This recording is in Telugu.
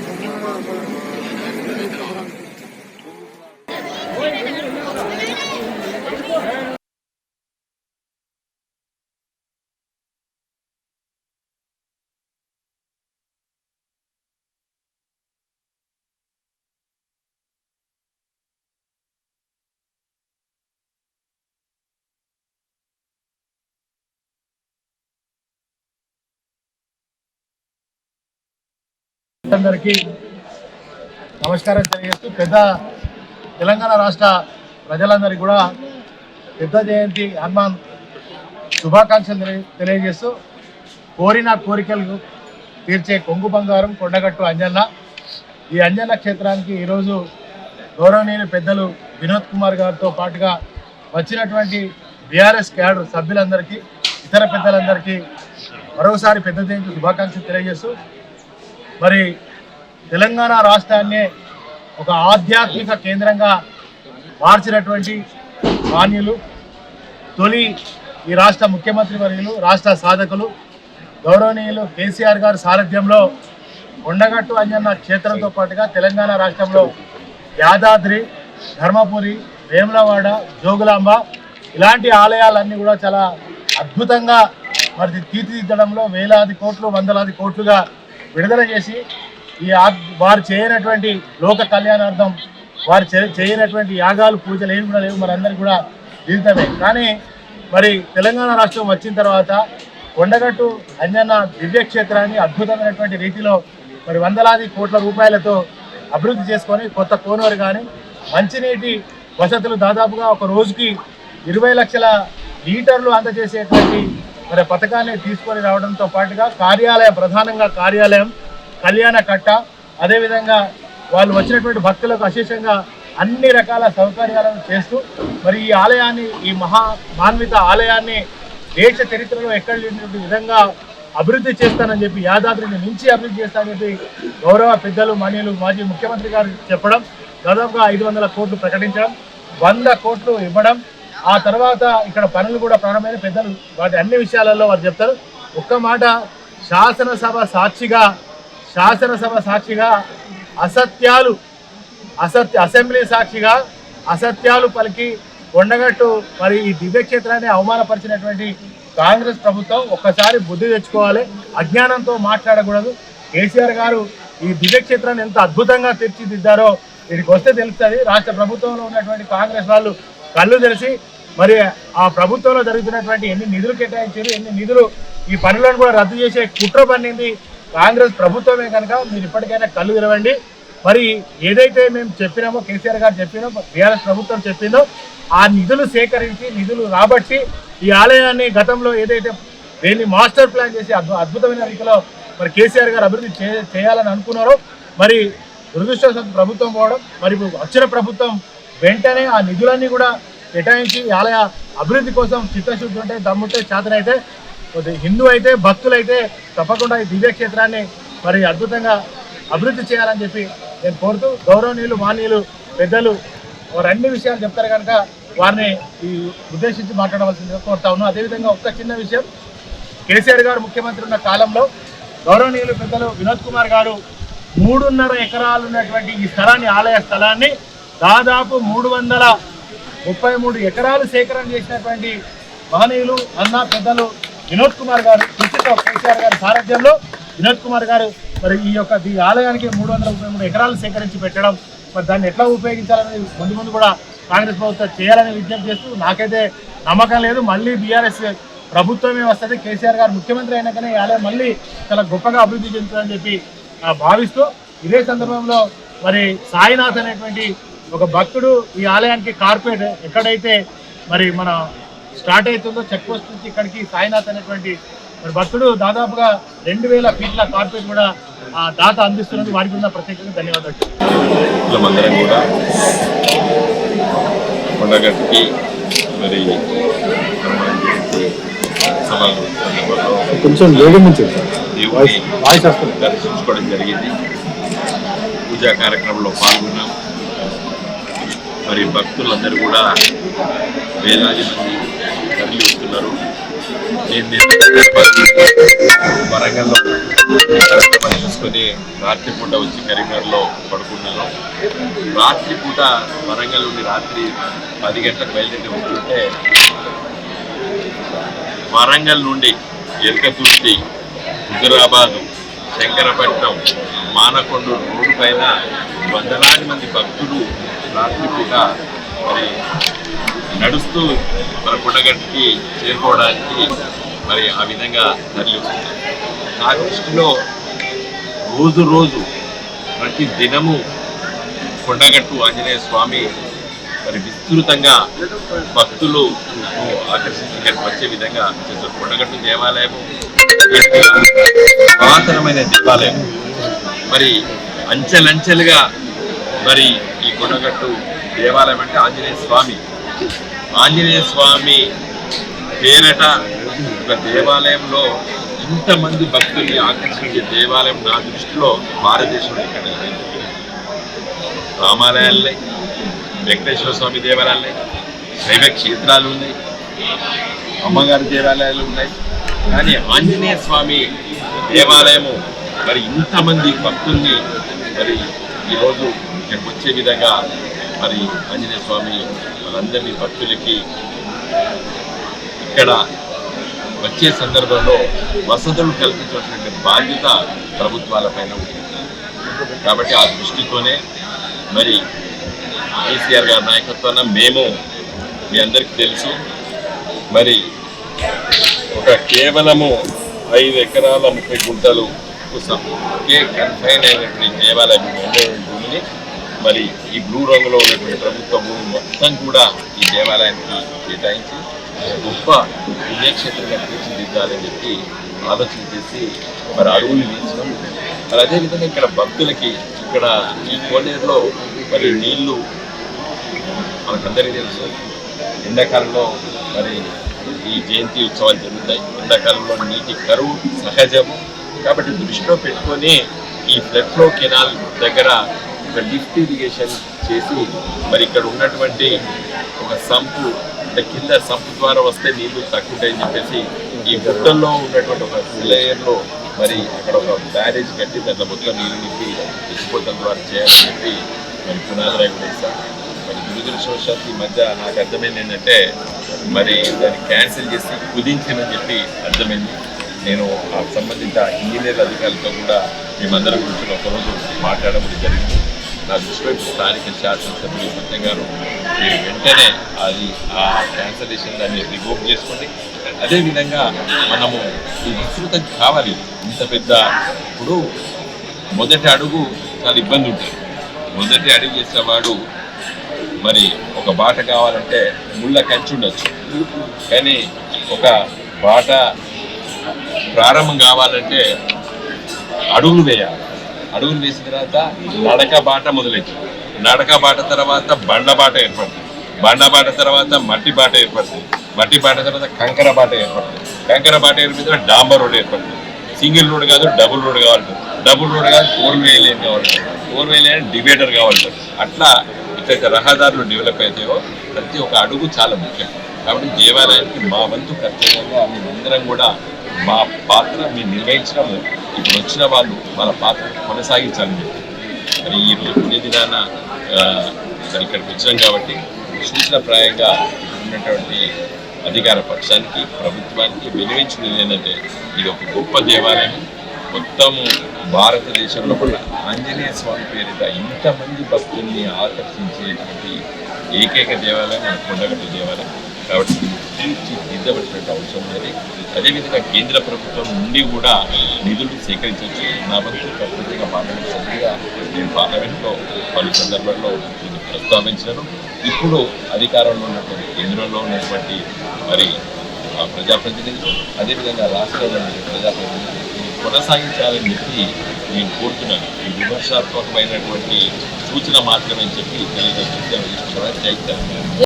ごめんなさ。అందరికీ నమస్కారం తెలియజేస్తూ పెద్ద తెలంగాణ రాష్ట్ర ప్రజలందరికీ కూడా పెద్ద జయంతి హనుమాన్ శుభాకాంక్షలు తెలియ- తెలియజేస్తూ కోరిన కోరికలు తీర్చే కొంగు బంగారం కొండగట్టు అంజన్న. ఈ అంజన్న క్షేత్రానికి ఈరోజు గౌరవనీయులు పెద్దలు వినోద్ కుమార్ గారితో పాటుగా వచ్చినటువంటి బీఆర్ఎస్ క్యాడర్ సభ్యులందరికీ ఇతర పెద్దలందరికీ మరోసారి పెద్ద జయంతి శుభాకాంక్షలు తెలియజేస్తూ మరి తెలంగాణ రాష్ట్రాన్ని ఒక ఆధ్యాత్మిక కేంద్రంగా మార్చినటువంటి మాన్యులు తొలి ఈ రాష్ట్ర ముఖ్యమంత్రి వర్యులు రాష్ట్ర సాధకులు గౌరవనీయులు కేసీఆర్ గారి సారథ్యంలో కొండగట్టు అంజన్న క్షేత్రంతో పాటుగా తెలంగాణ రాష్ట్రంలో యాదాద్రి ధర్మపురి వేములవాడ జోగులాంబ ఇలాంటి ఆలయాలన్నీ కూడా చాలా అద్భుతంగా మరి తీర్చిదిద్దడంలో వేలాది కోట్లు వందలాది కోట్లుగా విడుదల చేసి ఈ వారు చేయనటువంటి లోక కళ్యాణార్థం వారు చేయనటువంటి యాగాలు పూజలు ఏమి కూడా లేవు. మనందరికీ కూడా విదితమే కానీ మరి తెలంగాణ రాష్ట్రం వచ్చిన తర్వాత కొండగట్టు అంజన్న దివ్యక్షేత్రాన్ని అద్భుతమైనటువంటి రీతిలో మరి వందలాది కోట్ల రూపాయలతో అభివృద్ధి చేసుకొని కొత్త కోనూరు కానీ మంచినీటి వసతులు దాదాపుగా ఒక రోజుకి ఇరవై లక్షల లీటర్లు అందజేసేటువంటి మరి పథకాన్ని తీసుకొని రావడంతో పాటుగా కార్యాలయం ప్రధానంగా కార్యాలయం కళ్యాణ కట్ట అదేవిధంగా వాళ్ళు వచ్చినటువంటి భక్తులకు అశేషంగా అన్ని రకాల సౌకర్యాలను చేస్తూ మరి ఈ ఆలయాన్ని ఈ మహా మాన్విత ఆలయాన్ని దేశ చరిత్రలో ఎక్కడ లేనటువంటి విధంగా అభివృద్ధి చేస్తానని చెప్పి యాదాద్రిని మించి అభివృద్ధి చేస్తానని చెప్పి గౌరవ పెద్దలు మణిలు మాజీ ముఖ్యమంత్రి గారు చెప్పడం దాదాపుగా ఐదు వందల కోట్లు ప్రకటించడం వంద కోట్లు ఇవ్వడం ఆ తర్వాత ఇక్కడ పనులు కూడా ప్రారంభమైన పెద్దలు వాటి అన్ని విషయాలలో వారు చెప్తారు. ఒక్క మాట శాసనసభ సాక్షిగా శాసనసభ సాక్షిగా అసత్యాలు అసత్య అసెంబ్లీ సాక్షిగా అసత్యాలు పలికి కొండగట్టు మరి ఈ దివ్యక్షేత్రాన్ని అవమానపరిచినటువంటి కాంగ్రెస్ ప్రభుత్వం ఒక్కసారి బుద్ధి తెచ్చుకోవాలి. అజ్ఞానంతో మాట్లాడకూడదు. కేసీఆర్ గారు ఈ దివ్యక్షేత్రాన్ని ఎంత అద్భుతంగా తీర్చిదిద్దారో వీరికి వస్తే తెలుస్తుంది. రాష్ట్ర ప్రభుత్వంలో ఉన్నటువంటి కాంగ్రెస్ వాళ్ళు కళ్ళు తెలిసి మరి ఆ ప్రభుత్వంలో జరుగుతున్నటువంటి ఎన్ని నిధులు కేటాయించారు ఎన్ని నిధులు ఈ పనులను కూడా రద్దు చేసే కుట్ర పన్నింది కాంగ్రెస్ ప్రభుత్వమే కనుక. మీరు ఇప్పటికైనా కళ్ళు తెరవండి. మరి ఏదైతే మేము చెప్పినామో కేసీఆర్ గారు చెప్పినో బీఆర్ఎస్ ప్రభుత్వం చెప్పిందో ఆ నిధులు సేకరించి నిధులు రాబట్టి ఈ ఆలయాన్ని గతంలో ఏదైతే దీన్ని మాస్టర్ ప్లాన్ చేసి అద్భు- అద్భుతమైన రీతిలో మరి కేసీఆర్ గారు అభివృద్ధి చేయాలని అనుకున్నారో మరి దురదృష్టవశాత్తు ప్రభుత్వం పోవడం మరి ఇప్పుడు వచ్చిన ప్రభుత్వం వెంటనే ఆ నిధులన్నీ కూడా కేటాయించి ఈ ఆలయ అభివృద్ధి కోసం చిత్తశుద్ధి ఉంటే దమ్ముంటే చేతనైతే కొద్ది- హిందూ అయితే భక్తులు అయితే తప్పకుండా ఈ దివ్యక్షేత్రాన్ని మరి అద్భుతంగా అభివృద్ధి చేయాలని చెప్పి నేను కోరుతూ గౌరవనీయులు మానీయులు పెద్దలు వారు అన్ని విషయాలు చెప్తారు కనుక వారిని ఈ ఉద్దేశించి మాట్లాడవలసిందిగా కోరుతా ఉన్నాను. అదేవిధంగా ఒక్క చిన్న విషయం కేసీఆర్ గారు ముఖ్యమంత్రి ఉన్న కాలంలో గౌరవనీయులు పెద్దలు వినోద్ కుమార్ గారు మూడున్నర ఎకరాలు ఉన్నటువంటి ఈ స్థలాన్ని ఆలయ స్థలాన్ని దాదాపు మూడు వందల ముప్పై మూడు ఎకరాలు సేకరణ చేసినటువంటి మహనీయులు అన్న పెద్దలు వినోద్ కుమార్ గారు కృషితో కేసీఆర్ గారి సారథ్యంలో వినోద్ కుమార్ గారు మరి ఈ యొక్క ఈ ఆలయానికి మూడు వందల ముప్పై మూడు ఎకరాలు సేకరించి పెట్టడం మరి దాన్ని ఎట్లా ఉపయోగించాలని ముందు ముందు కూడా కాంగ్రెస్ ప్రభుత్వం చేయాలని విజ్ఞప్తి చేస్తూ నాకైతే నమ్మకం లేదు. మళ్ళీ బీఆర్ఎస్ ప్రభుత్వమే వస్తుంది. కేసీఆర్ గారు ముఖ్యమంత్రి అయినాకనే ఈ ఆలయం మళ్ళీ చాలా గొప్పగా అభివృద్ధి చెందుతుందని చెప్పి ఆ, భావిస్తూ ఇదే సందర్భంలో మరి సాయినాథ్ అనేటువంటి ఒక భక్తుడు ఈ ఆలయానికి కార్పొరేట్ ఎక్కడైతే మరి మన స్టార్ట్ అవుతుందో చెక్ పోస్ట్ నుంచి ఇక్కడికి సాయినాథ్ అనేటువంటి మరి భక్తుడు దాదాపుగా రెండు వేల ఫీట్ల కార్పొరేట్ కూడా ఆ దాత అందిస్తున్నది. వారికి ఉన్న ప్రత్యేకంగా ధన్యవాదాలు. మందరం కూడా కొండగట్టుకి మరి కొంచెం దర్శించుకోవడం జరిగింది. పూజా కార్యక్రమంలో పాల్గొన్నాం. మరి భక్తులందరూ కూడా వేలాది మంది తరలి వస్తున్నారు. వరంగల్లో పని చూసుకొని రాత్రిపూట వచ్చి కరీంనగర్లో పడుకున్నాను. రాత్రిపూట వరంగల్ నుండి రాత్రి పది గంటలకు బయలుదేరి వస్తుంటే వరంగల్ నుండి ఎల్కతుర్తి హుజురాబాదు శంకరపట్నం మానకొండ రోడ్డు పైన వందలాది మంది భక్తులు రాత్రిపూట మరి నడుస్తూ మన పుట్టగట్టుకి చేరుకోవడానికి మరి ఆ విధంగా తరలి వస్తున్నారు నా దృష్టిలో రోజు రోజు ప్రతి దినము కొండగట్టు ఆంజనేయ స్వామి మరి విస్తృతంగా భక్తులు ఆకర్షించి వచ్చే విధంగా చేస్తారు కొండగట్టు దేవాలయము పురాతనమైన దేవాలయం మరి అంచెలంచెలుగా మరి ఈ కొండగట్టు దేవాలయం అంటే ఆంజనేయ స్వామి. ఆంజనేయ స్వామి పేరట ఒక దేవాలయంలో ఇంతమంది భక్తుల్ని ఆకర్షించే దేవాలయం నా దృష్టిలో భారతదేశంలో ఇక్కడ రామాలయాలున్నాయి వెంకటేశ్వర స్వామి దేవాలయాలున్నాయి శైవ క్షేత్రాలు ఉన్నాయి అమ్మగారి దేవాలయాలు ఉన్నాయి. కానీ ఆంజనేయ స్వామి దేవాలయము మరి ఇంతమంది భక్తుల్ని మరి ఈరోజు ఇక్కడికి వచ్చే విధంగా మరి ఆంజనేయ స్వామి మనందరినీ భక్తులకి ఇక్కడ వచ్చే సందర్భంలో వసతులు కల్పించినటువంటి బాధ్యత ప్రభుత్వాలపైన ఉంది కాబట్టి ఆ దృష్టితోనే మరి కేసీఆర్ గారి నాయకత్వాన మేము మీ అందరికీ తెలుసు. మరి ఒక కేవలము ఐదు ఎకరాల ముప్పై గుంటలు ఒకే కన్ఫైన్ అయినటువంటి దేవాలయం ఉండేటువంటి భూమిని మరి ఈ బ్లూ రంగులో ఉన్నటువంటి ప్రభుత్వ భూమి మొత్తం కూడా ఈ దేవాలయానికి కేటాయించి గొప్ప పుణ్యక్షేత్రంగా తీర్చిదిద్దాలని చెప్పి ఆలోచన చేసి మరి అడుగులు వేసినాం. మరి అదేవిధంగా ఇక్కడ భక్తులకి ఇక్కడ ఈ కోనేరులో మరి నీళ్ళు మనకందరికీ తెలుసు. ఎండాకాలంలో మరి ఈ జయంతి ఉత్సవాలు జరుగుతాయి. ఎండాకాలంలో నీటి కరువు సహజము. కాబట్టి దృష్టిలో పెట్టుకొని ఈ ఫ్లడ్ ఫ్లో కెనాల్ దగ్గర ఒక లిఫ్ట్ ఇరిగేషన్ చేసి మరి ఇక్కడ ఉన్నటువంటి ఒక సంపు అంటే కింద సంపు ద్వారా వస్తే నీళ్ళు తక్కువ చెప్పేసి ఈ గుట్టల్లో ఉన్నటువంటి ఒక లేయర్లో మరి అక్కడ ఒక బ్యారేజ్ కట్టి దాంట్లో మొత్తం నీళ్ళు నింపి ఎత్తిపోతల ద్వారా చేయాలని చెప్పి మరి పునాదిరాయి కూడా ఇస్తాం మరి దురదృష్టవశాత్తు ఈ మధ్య నాకు అర్థమైంది ఏంటంటే మరి దాన్ని క్యాన్సిల్ చేసి కుదించనని చెప్పి అర్థమైంది. నేను ఆ సంబంధిత ఇంజనీర్ అధికారులతో కూడా మేమందరం గురించి ఒకరోజు మాట్లాడడం జరిగింది. నా దృష్టిలో ఇప్పుడు స్థానిక శాసనసభ్యులు సత్యం గారు మీరు వెంటనే అది ఆ క్యాన్సలేషన్ దాన్ని రివోక్ చేసుకోండి. అదేవిధంగా మనము ఈ విస్తృతం కావాలి. ఇంత పెద్ద ఇప్పుడు మొదటి అడుగు చాలా ఇబ్బంది ఉంటుంది. మొదటి అడుగు చేసేవాడు మరి ఒక బాట కావాలంటే ముళ్ళ కంచి ఉండొచ్చు. కానీ ఒక బాట ప్రారంభం కావాలంటే అడుగులు వేయాలి. అడుగులు వేసిన తర్వాత నడక బాట మొదలైంది. నడక బాట తర్వాత బండ బాట ఏర్పడుతుంది బండ బాట తర్వాత మట్టి బాట ఏర్పడుతుంది మట్టి బాట తర్వాత కంకర బాట ఏర్పడుతుంది కంకర బాట ఏర్పడిన తర్వాత డాంబర్ రోడ్ ఏర్పడుతుంది సింగిల్ రోడ్ కాదు డబుల్ రోడ్ కావాలి డబుల్ రోడ్ కాదు ఫోర్ వే లేన్ కావాలి ఫోర్ వే లేన్ డివైడర్ కావాలి అట్లా ఇట్లయితే రహదారులు డెవలప్ అవుతాయో ప్రతి ఒక్క అడుగు చాలా ముఖ్యం. కాబట్టి దేవాలయానికి మా వంతు ఖచ్చితంగా మేమందరం కూడా మా పాత్ర మేము నిర్వహించడం ఇప్పుడు వచ్చిన వాళ్ళు వాళ్ళ పాత్ర కొనసాగించాలని చెప్పి. మరి ఈ రోజు పుణ్య దినాన మరి ఇక్కడికి వచ్చాం కాబట్టి సూచనప్రాయంగా ఉన్నటువంటి అధికార పక్షానికి ప్రభుత్వానికి వినియోగించుకునేది ఏంటంటే ఇది ఒక గొప్ప దేవాలయం. మొత్తము భారతదేశంలో కూడా ఆంజనేయ స్వామి పేరిట ఇంతమంది భక్తుల్ని ఆకర్షించేటువంటి ఏకైక దేవాలయం మన కొండగట్టు దేవాలయం. కాబట్టి దీన్ని అవసరం ఉన్నది. అదేవిధంగా కేంద్ర ప్రభుత్వం నుండి కూడా నిధులు సేకరించవచ్చు. నా వంతు ప్రత్యేక పార్లమెంట్ సభ్యుడిగా నేను పార్లమెంట్లో పలు సందర్భాల్లో దీన్ని ప్రస్తావించాను. ఇప్పుడు అధికారంలో ఉన్నటువంటి కేంద్రంలో ఉన్నటువంటి మరి ఆ ప్రజాప్రతినిధులు అదేవిధంగా రాష్ట్రంలో ఉన్న ప్రజాప్రతినిధులు కొనసాగించాలని చెప్పి నేను కోరుతున్నాను. ఈ విమర్శాత్మకమైనటువంటి సూచన మాత్రమే చెప్పి తెలియజేస్తున్నాను